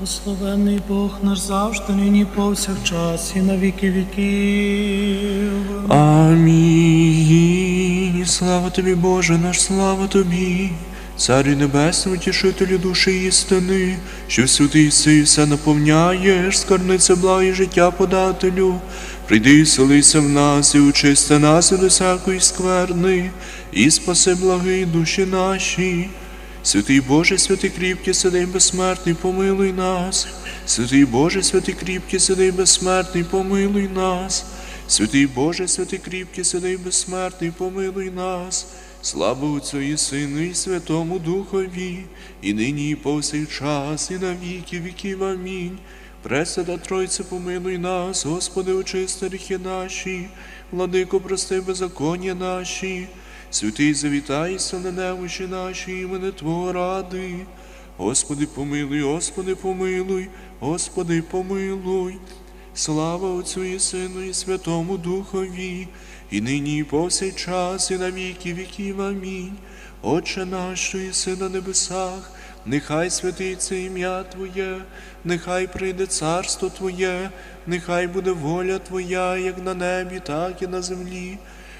Благословений Бог наш завжди, нині повсякчас і на віки віків. Амінь. Слава тобі, Боже наш, слава тобі. Царю небесний, утішителю душі істини, що святий си все наповняєш, скарбниця благі життя подателю. Прийди і селися в нас, і очисти нас від усякої скверни, і спаси благі душі наші. Святий Боже, святий кріпкий, сидий безсмертний, помилуй нас. Святий Боже, святий кріпкий, сидий безсмертний, помилуй нас. Святий Боже, святий кріпкий, сидий безсмертний, помилуй нас. Слава Отцю і Сину, і Святому Духові, і нині, і повсякчас, і на віки віків. Амінь. Пресвята Тройце, помилуй нас, Господи, очисти гріхи наші, владико, прости беззаконня наші. Святий завітайся на немощі наші, імени Твого ради. Господи, помилуй, Господи, помилуй, Господи, помилуй. Слава Отцю і Сину, і Святому Духові, і нині, і повсякчас, і на віки віків. Амінь. Отче наш, що єси на небесах, нехай святиться ім'я Твоє, нехай прийде царство Твоє, нехай буде воля Твоя, як на небі, так і на землі.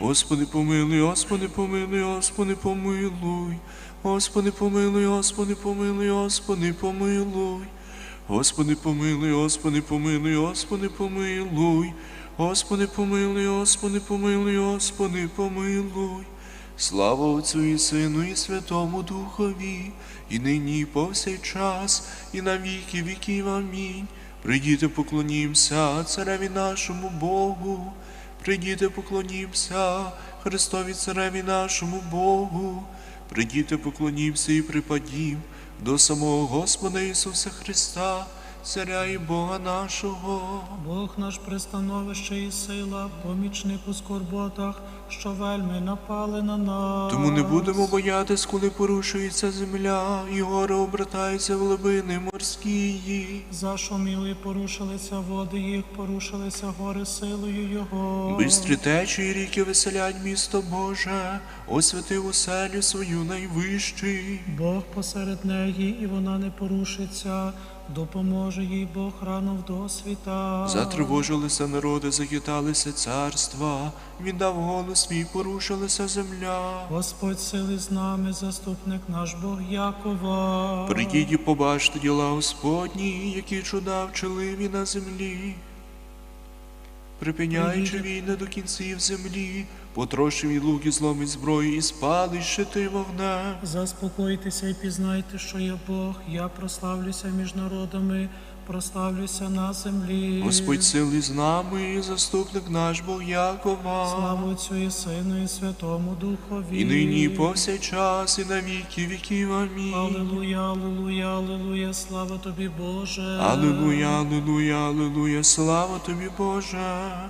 Господи, помилуй, Господи, помилуй, Господи, помилуй. Господи, помилуй, Господи, помилуй, Господи, помилуй. Господи, помилуй, Господи, помилуй, Господи, помилуй. Господи, помилуй, Господи, помилуй, Господи, помилуй. Слава Отцю і Сину, і Святому Духові, і нині, і повсякчас, і на віки віків. Амінь. Прийдіте, поклонімся цареві нашому Богу. Прийдіте, поклонімся Христові Цареві нашому Богу. Прийдіте, поклонімся і припадім до самого Господа Ісуса Христа, Царя і Бога нашого. Бог наш пристановище і сила, помічник у скорботах, що вельми напали на нас. Тому не будемо боятись, коли порушується земля, і гори обертаються в глибини морські. Зашуміли, порушилися води їх, порушилися гори силою Його. Бистрі течії ріки веселять місто Боже, освятив оселю свою найвищий. Бог посеред неї, і вона не порушиться, допоможе їй Бог рано в досвіта. Затривожилися народи, захиталися царства, він дав голос свій, порушилася земля. Господь сили з нами, заступник наш Бог Якова. Прийдіть і побачте діла Господні, які чуда вчили на землі. Припиняючи війни до кінців землі, потрощив і луки зломить зброї і спали щити вогна. Заспокойтеся і пізнайте, що я Бог, я прославлюся між народами, прославлюся на землі. Господь сили з нами, і заступник наш Бог Якова. Слава Отцю і Сину, і Святому Духові. І нині, і повсякчас, і на віки віків. Амінь. Аллилуйя, аллилуйя, аллилуйя, слава тобі, Боже. Аллилуйя, аллилуйя, аллилуйя, слава тобі, Боже.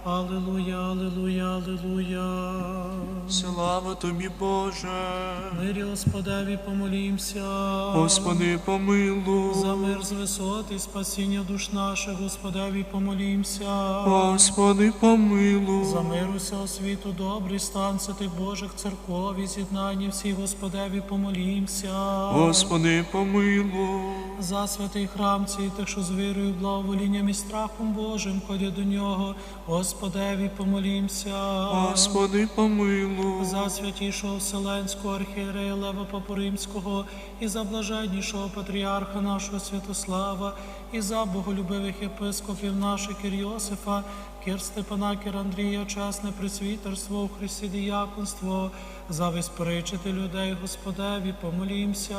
Аллилуйя, аллилуйя, аллилуйя. Слава тобі, Боже. Мирі Господеві помолімся. Господи, помилуй. За мир з висот і спасіння душ наших, Господеві помолімся. Господи, помилуй. За мир усього світу, добрий стан святих Божих церков і з'єднання всіх, Господеві помолімся. Господи, помилуй. За святий храм цей, тих, що з вірою, благоволінням і страхом Божим ходять до нього, Господеві помолімся. Господи, помилуй. За святішого Вселенського архієрея Лева Папу Римського, і за блаженнішого патріарха нашого Святослава, і за боголюбивих єпископів наших Кир Йосифа, Кир Степана, Кир Андрія, чесне присвітерство у Христі діяконство, за виспоричити людей, Господеві, помолімся.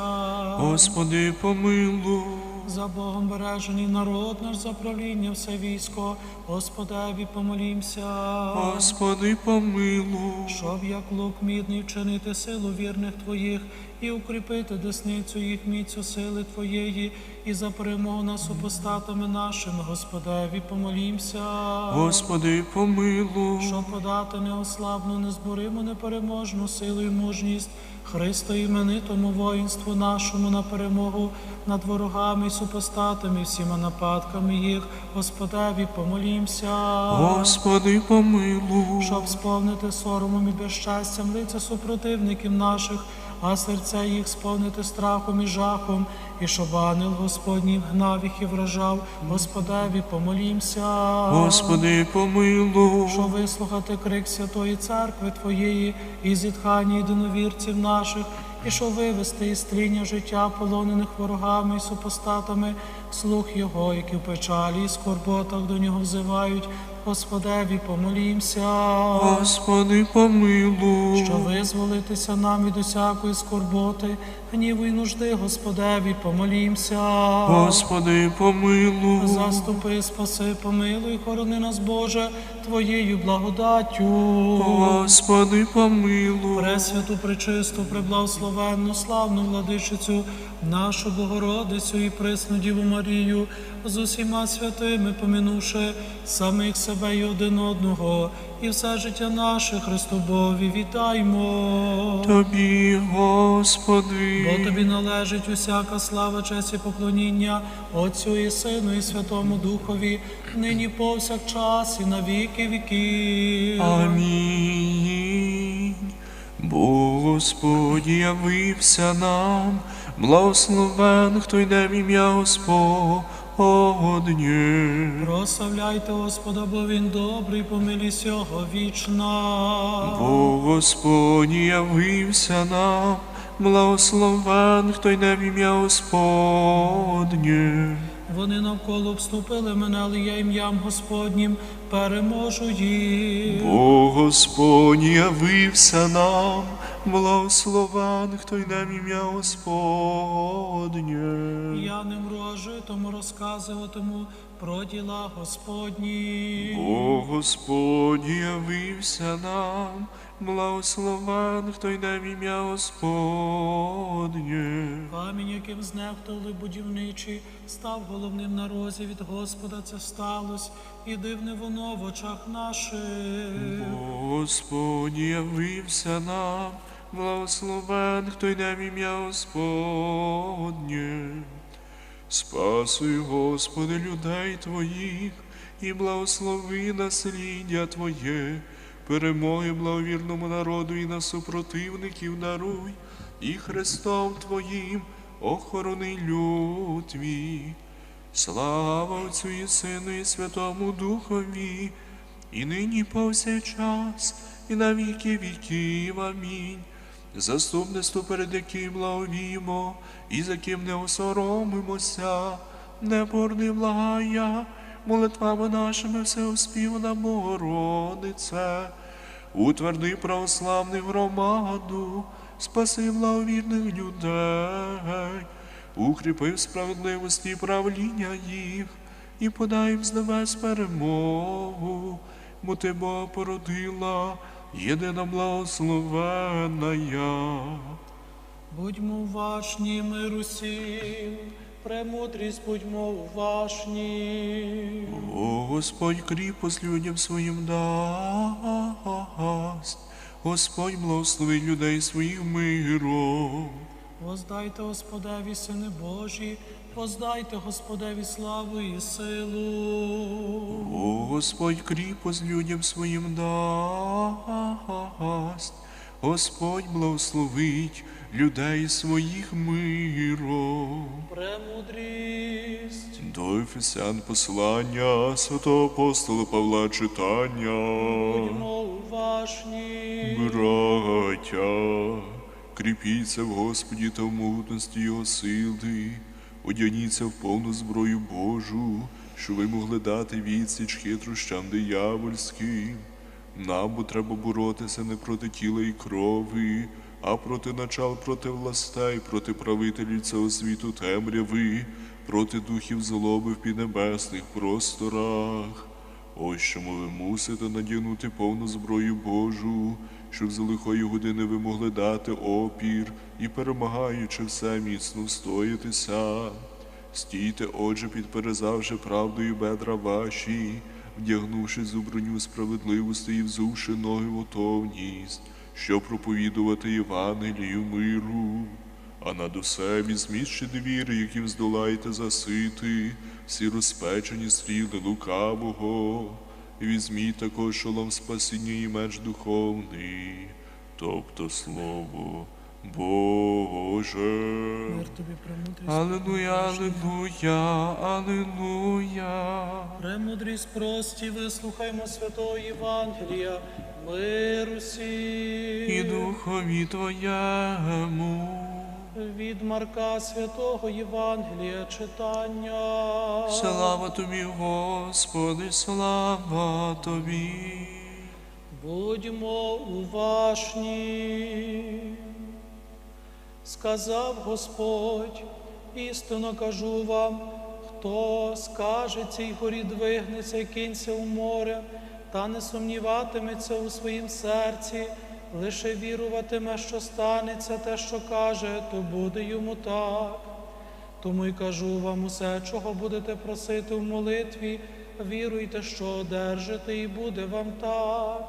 Господи, помилуй. За Богом бережений народ наш за правління все військо, Господеві помолімся. Господи, помилуй. Щоб як лук мідний вчинити силу вірних Твоїх і укріпити десницю їх міцю сили Твоєї, і за перемогу над супостатами нашими, Господеві, помолімся. Господи, помилуй. Щоб подати неослабну, незбориму, непереможну силу і мужність Христа іменитому воїнству нашому на перемогу над ворогами і супостатами, всіма нападками їх, Господеві, помолімся. Господи, помилуй. Щоб сповнити соромом і безщастям лиця супротивників наших, а серця їх сповнити страхом і жахом, і щоб ангел Господній гнав їх і вражав, Господеві, помолімся. Господи, помилуй. Що вислухати крик Святої Церкви Твоєї і зітхання єдиновірців наших, і що вивести із стріння життя полонених ворогами і супостатами, слух Його, які в печалі і скорботах до нього взивають, Господеві, помолімся. Господи, помилуй. Що визволитися нам від усякої скорботи, гніву і нужди, Господеві, помолімся. Господи, помилуй. Заступи, спаси, помилуй, хорони нас, Боже, Твоєю благодаттю. Господи, помилуй. Пресвяту, пречисту, преблагословенну, славну владичицю, нашу Богородицю і пресну Діву Марію, з усіма святими, помінувши самих себе і один одного, і все життя наше Христобові вітаймо. Тобі, Господи. Бо тобі належить усяка слава, честь і поклоніння Отцю і Сину, і Святому Духові, нині повсякчас і на віки віків. Амінь. Бо Господь явився нам, благословен, хто йде в ім'я Господнє. Прославляйте Господа, бо Він добрий, помилість Його вічна. Бо Господь явився нам, благословен, хто йде в ім'я Господнє. Вони навколо обступили мене, але я ім'ям Господнім переможу їх. Бо Господь явився нам, благословен, хто йде в ім'я Господнє. Я не а розказуватиму про діла Господні. Бо Господь явився нам, благословен, хто йде в ім'я Господнє. Камінь, яким знехтували будівничі, став головним на розі від Господа це сталось, і дивне воно в очах наших. Господь явився нам, благословен, хто йде в ім'я Господнє. Спасуй, Господи, людей Твоїх, і благослови насліддя Твоє, перемоги благовірному народу і на супротивників даруй, і Христом Твоїм охорони люд Твій. Слава Отцю і Сину, і Святому Духові, і нині повсякчас, і на віки віків. Амінь. Заступництво, перед яким благовімо, і за ким не осоромимося, не порни благая, молитвами нашими всеуспівна Богородице, утверди православних громаду, спаси благовірних людей, укріпи в справедливості правління їх, і подай їм з небес перемогу, бо ти Бога породила, єдина благословена. Будьмо уважні, мир усім, премудрість будьмо уважні. О, Господь кріпость людям своїм дасть, Господь благословить людей своїх миром. Воздайте Господеві, сини Божі, воздайте Господеві славу і силу. О, Господь кріпость людям своїм дасть, Господь благословить людей своїх миром. Премудрість. До Ефесян послання святого апостола Павла читання. Будьмо уважні. Браття, кріпіться в Господі та в могутності Його сили, одягніться в повну зброю Божу, щоб ви могли дати відсіч хитрощам диявольським. Нам бо треба боротися не проти тіла і крові, а проти начал, проти властей, проти правителів цього світу темряви, проти духів злоби в піднебесних просторах. Ось чому ви мусите надягнути повну зброю Божу, щоб за лихої години ви могли дати опір і, перемагаючи все, міцно встоятися. Стійте, отже, підперезавши правдою бедра ваші, вдягнувши зу броню справедливості і взувши ноги в готовність, щоб проповідувати Євангелію миру. А над усе візьміть віри, яким здолаєте засити, всі розпечені стріли лукавого, і візьміть також шолом спасіння і меч духовний, тобто слово Боже. Аллилуйя, аллилуйя, аллилуйя. Премудрість прості, вислухаймо святого Євангелія, мир усім. І духові Твоєму. Від Марка святого Євангелія читання. Слава Тобі, Господи, слава Тобі. Будьмо уважні. Сказав Господь, істинно кажу вам, хто скаже цій горі двигнеться і кинься у море, та не сумніватиметься у своїм серці, лише віруватиме, що станеться те, що каже, то буде йому так. Тому й кажу вам усе, чого будете просити в молитві, віруйте, що одержите, і буде вам так.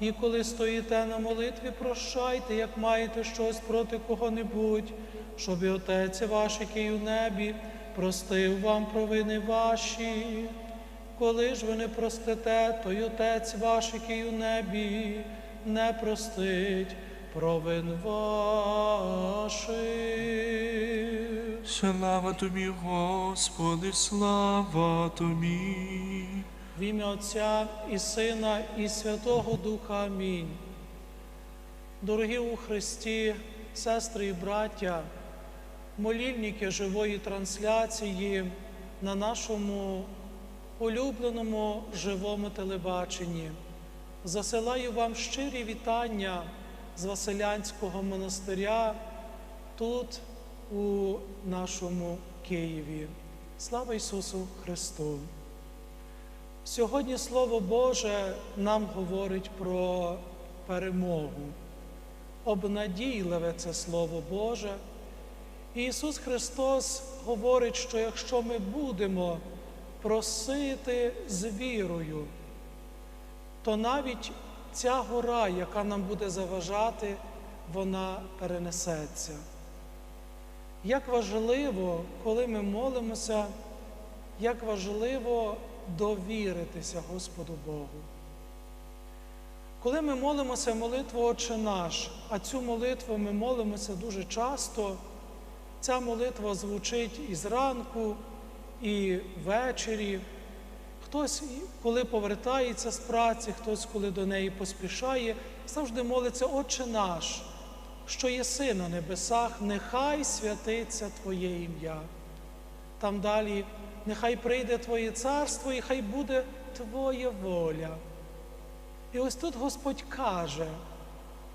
І коли стоїте на молитві, прощайте, як маєте щось проти кого-небудь, щоб і Отець ваш, який у небі, простив вам провини ваші. Коли ж ви не простите, то й Отець ваш, який у небі, не простить провин ваших. Слава Тобі, Господи, слава Тобі. В ім'я Отця і Сина, і Святого Духа. Амінь. Дорогі у Христі, сестри і браття, молільники живої трансляції на нашому улюбленому живому телебаченні. Засилаю вам щирі вітання з Василянського монастиря тут, у нашому Києві. Слава Ісусу Христу! Сьогодні Слово Боже нам говорить про перемогу. Обнадійливе це Слово Боже. Ісус Христос говорить, що якщо ми будемо просити з вірою, то навіть ця гора, яка нам буде заважати, вона перенесеться. Як важливо, коли ми молимося, як важливо довіритися Господу Богу. Коли ми молимося молитву Отче наш, а цю молитву ми молимося дуже часто, ця молитва звучить і зранку, і ввечері. Хтось, коли повертається з праці, хтось, коли до неї поспішає, завжди молиться Отче наш, що єси на небесах, нехай святиться Твоє ім'я. Там далі нехай прийде Твоє царство і хай буде Твоя воля. І ось тут Господь каже,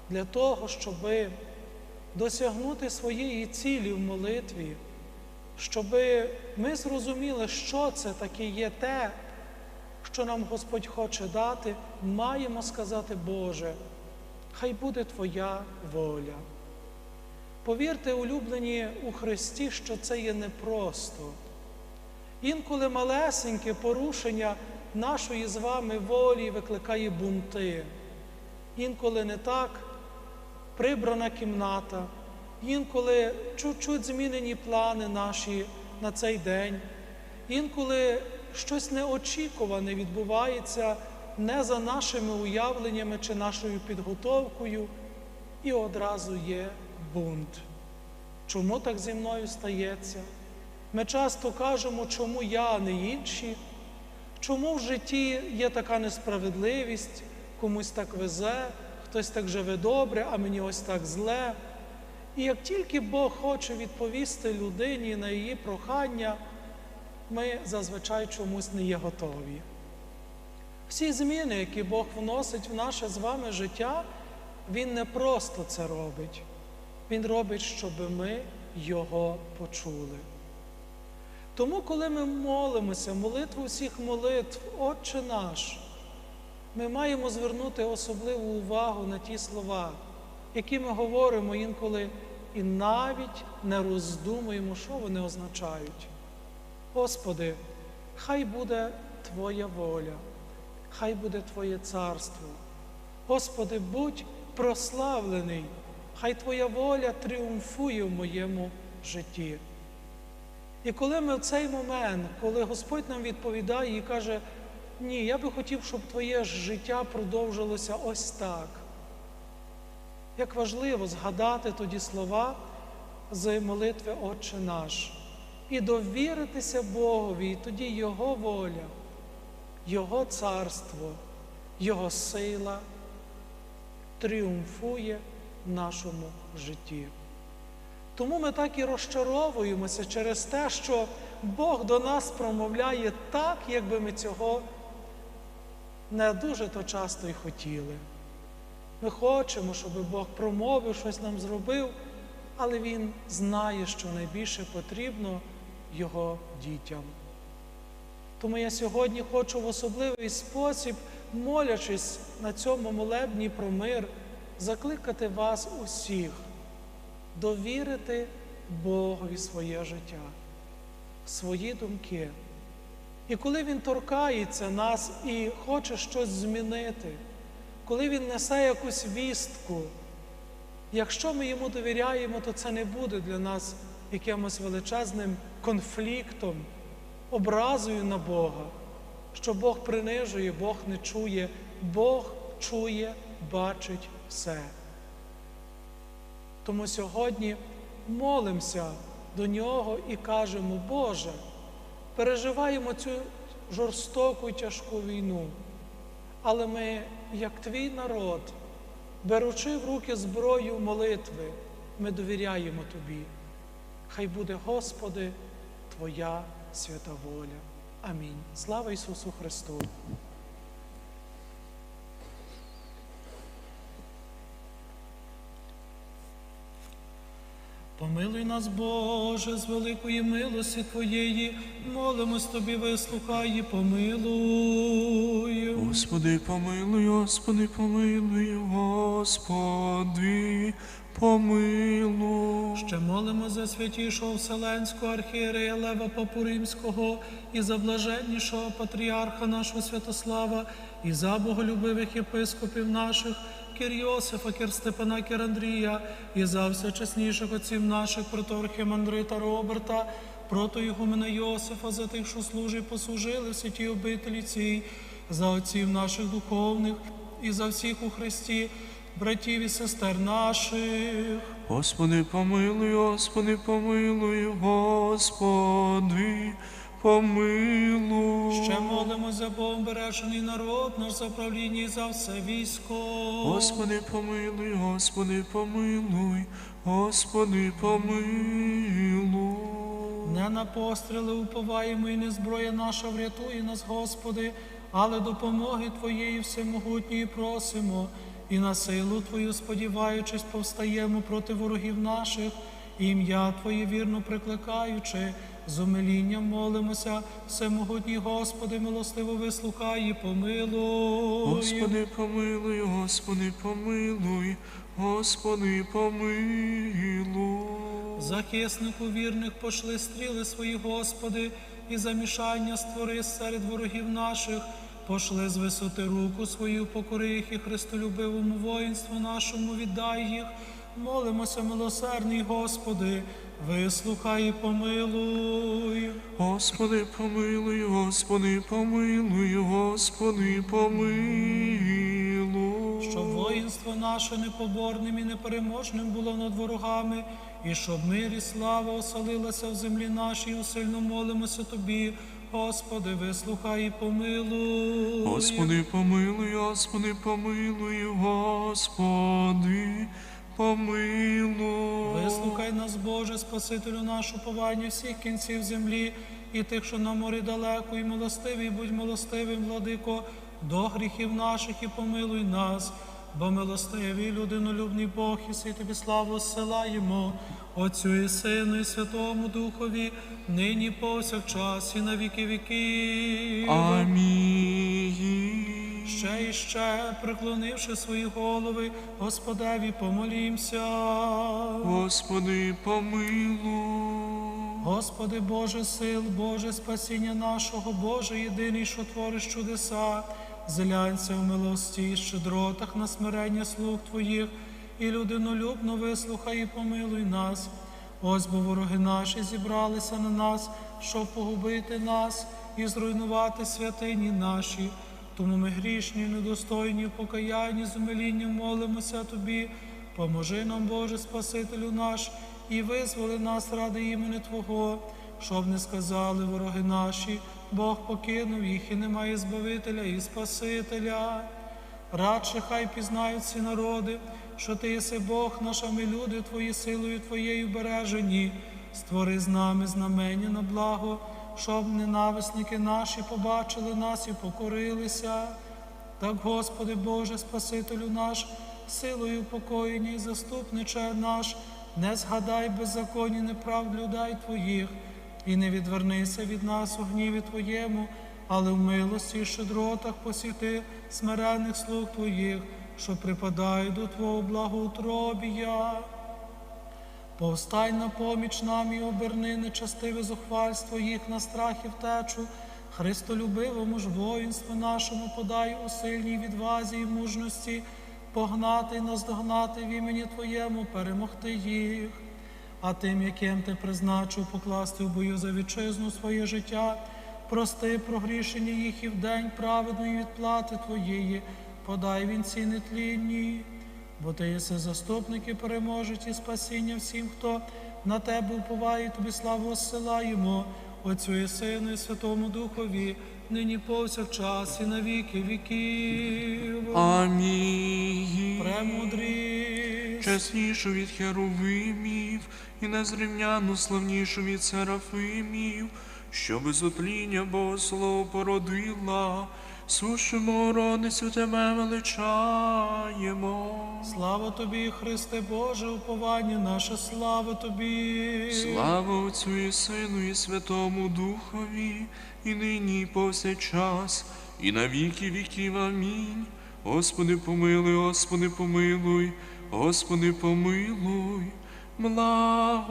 для того, щоб досягнути своєї цілі в молитві, щоб ми зрозуміли, що це таке є те, що нам Господь хоче дати, маємо сказати, Боже, хай буде Твоя воля. Повірте, улюблені у Христі, що це є непросто. Інколи малесеньке порушення нашої з вами волі викликає бунти. Інколи не так прибрана кімната, інколи чуть-чуть змінені плани наші на цей день, інколи щось неочікуване відбувається не за нашими уявленнями чи нашою підготовкою, і одразу є бунт. Чому так зі мною стається? Ми часто кажемо, чому я, а не інші, чому в житті є така несправедливість, комусь так везе, хтось так живе добре, а мені ось так зле. І як тільки Бог хоче відповісти людині на її прохання, ми зазвичай чомусь не є готові. Всі зміни, які Бог вносить в наше з вами життя, Він не просто це робить. Він робить, щоб ми його почули. Тому, коли ми молимося, молитву всіх молитв, Отче наш, ми маємо звернути особливу увагу на ті слова, які ми говоримо інколи, і навіть не роздумуємо, що вони означають. Господи, хай буде Твоя воля, хай буде Твоє царство. Господи, будь прославлений, хай Твоя воля тріумфує в моєму житті. І коли ми в цей момент, коли Господь нам відповідає і каже, ні, я би хотів, щоб твоє життя продовжилося ось так. Як важливо згадати тоді слова з молитви Отче наш і довіритися Богові, і тоді Його воля, Його царство, Його сила тріумфує в нашому житті. Тому ми так і розчаровуємося через те, що Бог до нас промовляє так, якби ми цього не дуже то часто й хотіли. Ми хочемо, щоб Бог промовив, щось нам зробив, але Він знає, що найбільше потрібно Його дітям. Тому я сьогодні хочу в особливий спосіб, молячись на цьому молебні про мир, закликати вас усіх довірити Богові своє життя, свої думки. І коли Він торкається нас і хоче щось змінити, коли Він несе якусь вістку, якщо ми йому довіряємо, то це не буде для нас якимось величезним конфліктом, образою на Бога, що Бог принижує, Бог не чує, Бог чує, бачить все. Тому сьогодні молимося до нього і кажемо, Боже, переживаємо цю жорстоку і тяжку війну, але ми, як твій народ, беручи в руки зброю молитви, ми довіряємо Тобі. Хай буде, Господи, Твоя свята воля. Амінь. Слава Ісусу Христу! Помилуй нас, Боже, з великої милості Твоєї, молимось Тобі, вислухай і помилуй. Господи, помилуй, Господи, помилуй, Господи, помилуй. Ще молимо за святішого Вселенського архієрея Лева Папу Римського і за блаженнішого патріарха нашого Святослава, і за боголюбивих єпископів наших, Кир Йосифа, Кир Степана, Кир Андрія, і за всечесніших отців наших, проторхів Андрита Роберта, прото Ігумена Йосифа, за тих, що служить, послужили в святій обителі цій, за отців наших духовних і за всіх у Христі, братів і сестер наших. Господи, помилуй, Господи, помилуй, Господи, помилуй. Ще молимо за Богом бережений народ, наш за правління і за все військо. Господи, помилуй, Господи, помилуй, Господи, помилуй. Не на постріли уповаємо, і не зброя наша врятує нас, Господи, але допомоги Твоєї всемогутньої просимо, і на силу Твою, сподіваючись, повстаємо проти ворогів наших, ім'я Твоє вірно прикликаючи, з умилінням молимося, всемогутній Господи, милостиво вислухай і помилуй. Господи, помилуй, Господи, помилуй, Господи, помилуй. Захиснику вірних пошли стріли свої, Господи, і замішання створи серед ворогів наших, пошли з висоти руку свою, покори їх і Христолюбивому воїнству нашому віддай їх. Молимося, милосердний Господи, вислухай і помилуй. Господи, помилуй, Господи, помилуй, Господи, помилуй. Щоб воїнство наше непоборним і непереможним було над ворогами, і щоб мир і слава оселилася в землі нашій, усильно молимося Тобі, Господи, вислухай і помилуй. Господи, помилуй, Господи, помилуй, Господи, помилуй. Вислухай нас, Боже, Спасителю нашу повання всіх кінців землі, і тих, що на морі далеко, і милостивий, будь милостивим, владико, до гріхів наших і помилуй нас, бо милостивий, людинолюбний Бог, і си тобі славу зсилаємо, Отцю і Сину, і Святому Духові, нині повсякчас і на віки віків. Амінь. Ще ще і ще, приклонивши свої голови, Господеві помолімся. Господи, помилуй. Господи Боже сил, Боже спасіння нашого, Боже єдиний, що твориш чудеса, зелянься в милості і щедротах на смирення слуг Твоїх, і людинолюбно вислухай і помилуй нас. Ось бо вороги наші зібралися на нас, щоб погубити нас і зруйнувати святині наші. Тому ми грішні, недостойні покаянні, з умилінням молимося Тобі. Поможи нам, Боже, Спасителю наш, і визволи нас ради імені Твого, щоб не сказали вороги наші, Бог покинув їх і немає Збавителя і Спасителя. Радше хай пізнають ці народи, що ти єси Бог наш, а люди Твої силою Твоєю бережені. Створи з нами знамення на благо, щоб ненависники наші побачили нас і покорилися. Так, Господи Боже, Спасителю наш, силою покоєння і заступниче наш, не згадай беззаконні неправд людей Твоїх, і не відвернися від нас у гніві Твоєму, але в милості і щедротах посіти смирених слуг Твоїх, що припадають до Твого благоутробія. Повстай на поміч нам і оберни нечастиве зухвальство їх на страх і втечу. Христолюбивому ж воїнству нашому подай у сильній відвазі і мужності, погнати і наздогнати в імені Твоєму, перемогти їх. А тим, яким ти призначив покласти в бою за вітчизну своє життя, прости прогрішення їх і в день праведної відплати Твоєї, подай вінці нетлінні. Бо ти єси заступник і переможець і спасіння всім, хто на тебе уповає, тобі славу осилаємо, Отцю і Сину, і Святому Духові, нині повсякчас і на віки віків. Амінь. Премудрість. Чеснішу від херовимів і незрівняну славнішу від серафимів, що без отління Богослов породила, сушимо родницю тебе величаємо. Слава тобі, Христе Боже, уповання наше, слава тобі. Слава Отцю і Сину, і Святому Духові, і нині, і повсякчас, і на віки віків. Амінь. Господи, помилуй, Господи, помилуй, Господи, помилуй, благослови.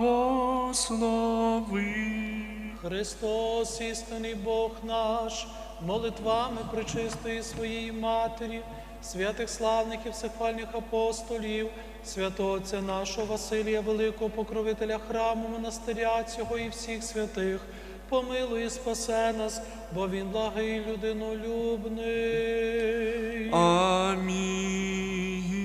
Христос, істинний Бог наш, молитвами причистої своєї Матері, святих славних і всехвальних апостолів, святого Отця нашого Василія, великого покровителя храму, монастиря цього і всіх святих, помилуй і спасе нас, бо він благий людинолюбний. Амінь.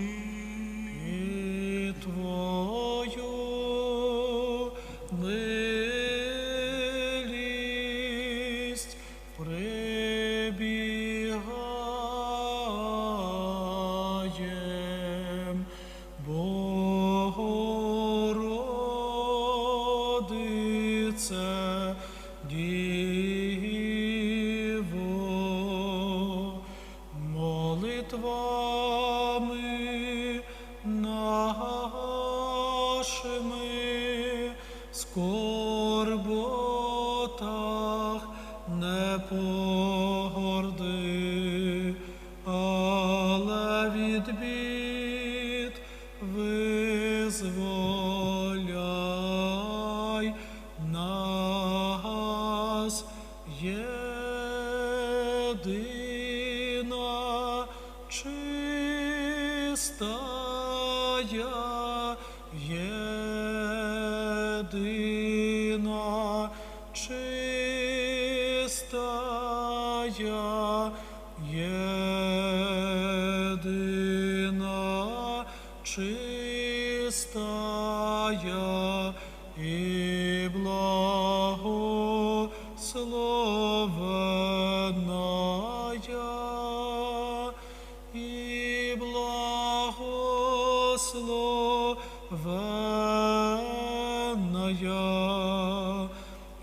Благословенная,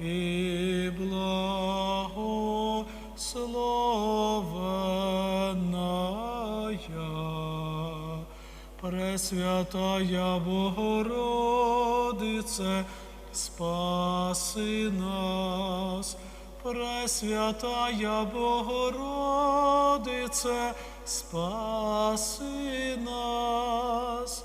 і благословенная. Пресвятая Богородице, спаси нас, Пресвятая Богородице, спаси нас.